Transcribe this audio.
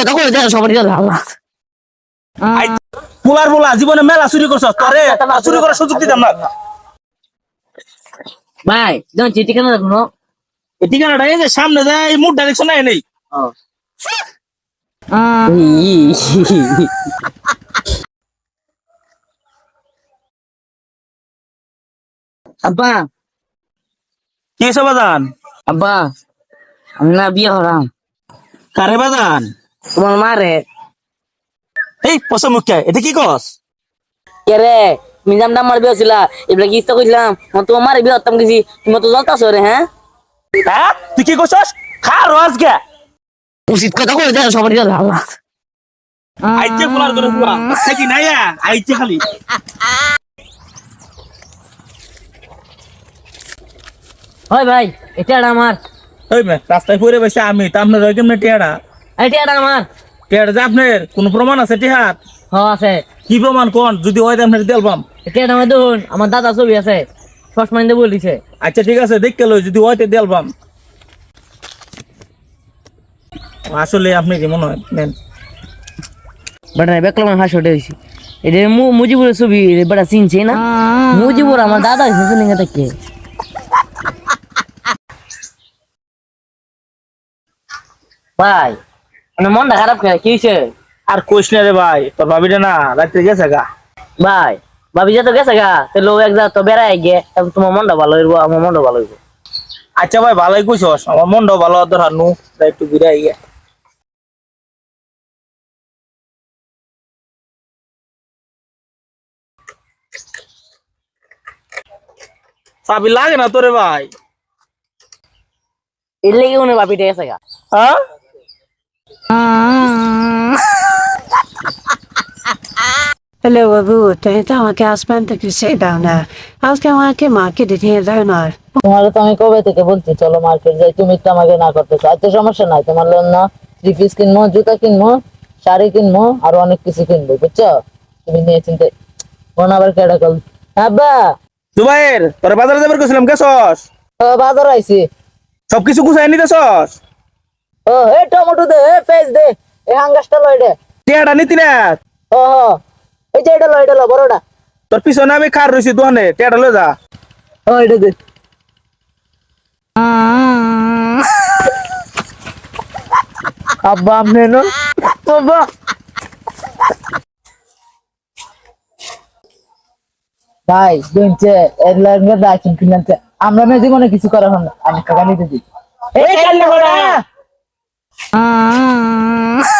কথা কই দেন সবারই জানা আল্লাহ পোলার পোলা জীবনে মেলা চুরি করছ তরে চুরি করার সুযোগ দিতাম না। ভাই যখন চিঠি কেন দেখো এই ঠিকানাটা এই যে সামনে যায় মুড ডাইরেকশন নাই। নেই আব্বা। কি আব্বা আমি না বিয়ে হলাম কারে বাদান তোমার মারে। এই পয়সা মুখ্যা এটা কি কস? কে রে? মিজাম দাম মার বিয়ে ছিল এবার কি ইস্তা কইলাম তোমার মারে বিয়ে হতাম গেছি তুমি তো জ্বলতাছো রে হ্যাঁ? হ্যাঁ? তুই কি করছস খা রোজ গে। উচিত কথা কই দেন সবারই জানা আল্লাহ। আইতে পোলার করে বুয়া কি নাই আইতে খালি। হয় ভাই এটা আমার ওই মে রাস্তায় পড়ে বসে আমি তা আপনার ওই কেমনে আমার যে আপনার কোন প্রমাণ আছে হ আছে। কি প্রমাণ কোন? যদি হয় তো আপনার দেলবাম এটা আমার দেখুন আমার দাদা ছবি আছে। সসমান দিয়ে বলিছে আচ্ছা ঠিক আছে দেখতে লই যদি হয় তো দেলবাম আসলে আপনি কি মনে হয়? নেন। বেটা বেকলাম হাসি ওঠে হয়েছি এটা মু- মুজিবুরের ছবি বেটা চিনছে না? মুজিবুর আমার দাদা হয়েছে থেকে। ভাই মানে মনটা খারাপ করে কি হয়েছে আর কইস না রে ভাই তোর ভাবিটা না রাত্রে গেছে গা। ভাই ভাবি যে তো গেছে গা তো লোক এক যা তো বেড়াই গে তারপর তোমার মনটা ভালো হইব আমার মনটা ভালো হইব? আচ্ছা ভাই ভালোই কইছস আমার মনটাও ভালো হানু তাই একটু ঘুরে আইয়া। চাবি লাগে না তোরে ভাই। এর লেগে উনি ভাবিটা গেছে গা। হ্যাঁ? হ্যালো বাবু তুমি তো আমাকে আসমান থেকে সে দাও না আজকে আমাকে মার্কেটে নিয়ে যাও না তোমার তো আমি কবে থেকে বলছি চলো মার্কেট যাই তুমি তো আমাকে না করতেছো। আচ্ছা সমস্যা নাই তোমার জন্য থ্রি পিস কিনবো জুতা কিনবো শাড়ি কিনবো আর অনেক কিছু কিনবো বুঝছ? তুমি নিয়ে চিন্তা মনে আবার কেডা কল আব্বা! জুবাইর তোর বাজারে যাবার কইছিলাম গেছস? ও বাজার আইছি। সবকিছু গুছাই নিতেছস? ও হে টমেটো দে হে পেঁয়াজ দে এই হাঙ্গাসটা লই দে। টিয়াটা নিতি না? ও হো। এই যে এটা লই এটা লো বড়টা। তোর পিছনে আমি খার রইছি দোকানে টিয়াটা লয়ে যা। ও এটা দে। আব্বা আপনি না? বাবা ভাই এর ডাকিন কিনতে আমরা না জীবনে কিছু করা হন আমি টাকা নিতে দিই। এই কান্না করা 啊。